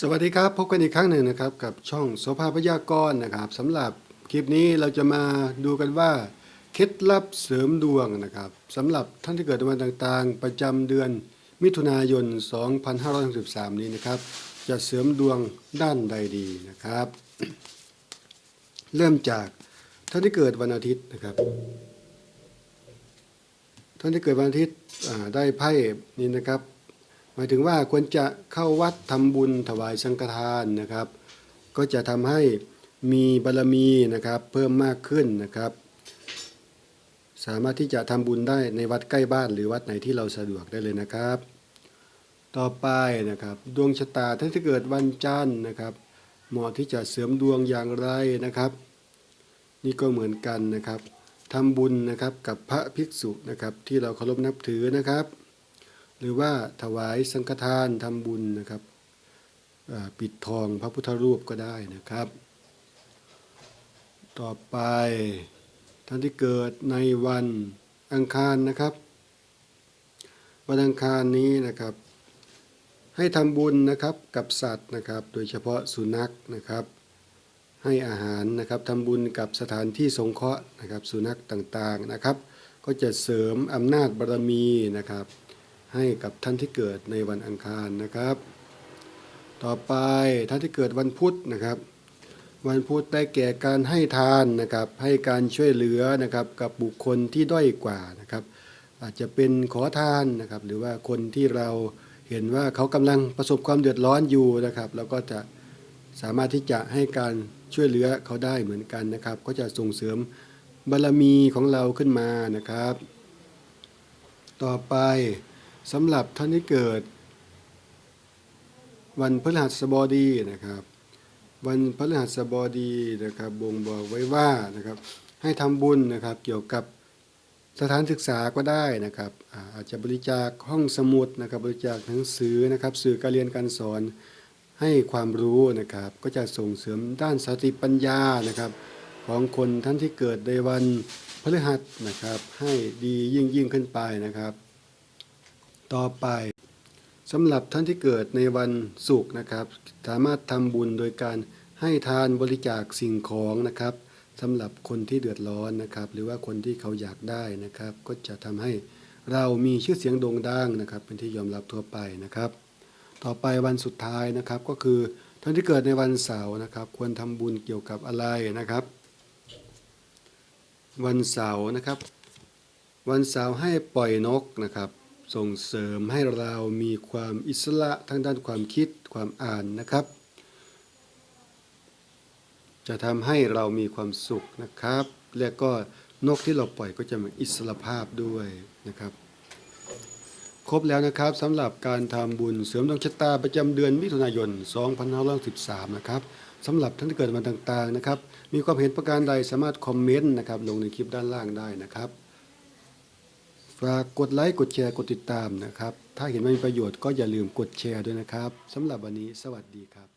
สวัสดีครับ พบกันอีกครั้งหนึ่งนะครับ กับช่องโสภาพยากรณ์นะครับสำหรับคลิปนี้เราจะมาดูกันว่า เคล็ดลับเสริมดวงนะครับสำหรับท่านที่เกิดในวันต่างๆ ประจำเดือนมิถุนายน 2563 นี้นะครับ จะเสริมดวงด้านใดดีนะครับ เริ่มจากท่านที่เกิดวันอาทิตย์นะครับ ท่านที่เกิดวันอาทิตย์ได้ไพ่นี้นะครับ หมายถึงว่าควรจะเข้าวัดทำบุญถวายสังฆทานนะครับ ก็จะทำให้มีบารมีนะครับเพิ่มมากขึ้นนะครับ สามารถที่จะทำบุญได้ในวัดใกล้บ้าน หรือวัดไหนที่เราสะดวกได้เลยนะครับ ต่อไปนะครับดวงชะตาท่านที่เกิดวันจันทร์นะครับเหมาะที่จะเสริมดวงอย่างไรนะครับ นี่ก็เหมือนกันนะครับทำบุญนะครับกับพระภิกษุนะครับที่เราเคารพนับถือนะครับ หรือว่าถวายสังฆทานทำบุญนะครับปิดทองพระพุทธรูปก็ได้นะครับ ต่อไปท่านที่เกิดในวันอังคารนะครับ วันอังคารนี้นะครับ ให้ทำบุญนะครับกับสัตว์นะครับ โดยเฉพาะสุนัขนะครับ ให้อาหารนะครับทำบุญกับสถานที่สงเคราะห์นะครับ สุนัขต่างๆนะครับ ก็จะเสริมอำนาจบารมีนะครับ ให้กับท่านที่เกิดในวันอังคารนะครับ ต่อไปท่านที่เกิดวันพุธนะครับ วันพุธได้แก่การให้ทานนะครับ ให้การช่วยเหลือนะครับกับบุคคลที่ด้อยกว่านะครับ อาจจะเป็นขอทานนะครับ หรือว่าคนที่เราเห็นว่าเขากำลังประสบความเดือดร้อนอยู่นะครับเราก็จะสามารถที่จะให้การช่วยเหลือเขาได้เหมือนกันนะครับ ก็จะส่งเสริมบารมีของเราขึ้นมานะครับ ต่อไป สำหรับท่านที่เกิด วันพฤหัสบดีนะครับ วันพฤหัสบดีนะครับบ่งบอกไว้ว่านะครับให้ทำบุญนะครับเกี่ยวกับสถานศึกษาก็ได้นะครับอาอาจจะบริจาคห้องสมุดนะครับบริจาคหนังสือนะครับสื่อการเรียนการสอนให้ความรู้นะครับ ก็จะส่งเสริมด้านสติปัญญานะครับ ของคนท่านที่เกิดในวันพฤหัสนะครับ ให้ดียิ่งยิ่งขึ้นไปนะครับ ต่อไปสำหรับท่านที่เกิดในวันศุกร์นะครับ สามารถทำบุญโดยการให้ทานบริจาคสิ่งของนะครับสำหรับคนที่เดือดร้อนนะครับ หรือว่าคนที่เขาอยากได้นะครับ ก็จะทำให้เรามีชื่อเสียงโด่งดังนะครับ เป็นที่ยอมรับทั่วไปนะครับ ต่อไปวันสุดท้ายนะครับก็คือท่านที่เกิดในวันเสาร์นะครับ ควรทำบุญเกี่ยวกับอะไรนะครับ วันเสาร์นะครับ วันเสาร์ให้ปล่อยนกนะครับ ส่งเสริมให้เรามีความอิสระทางด้านความคิดความอ่านนะครับ จะทำให้เรามีความสุขนะครับ และก็นกที่เราปล่อยก็จะมีอิสระภาพด้วยนะครับ ครบแล้วนะครับสำหรับการทำบุญเสริมดวงชะตาประจำเดือนมิถุนายน 2513 นะครับสำหรับท่านที่เกิดวันต่างๆนะครับ มีความเห็นประการใดสามารถคอมเมนต์นะครับลงในคลิปด้านล่างได้นะครับ ฝากกดไลค์กดแชร์กดติดตามนะครับ ถ้าเห็นว่ามีประโยชน์ก็อย่าลืมกดแชร์ด้วยนะครับสำหรับวันนี้สวัสดีครับ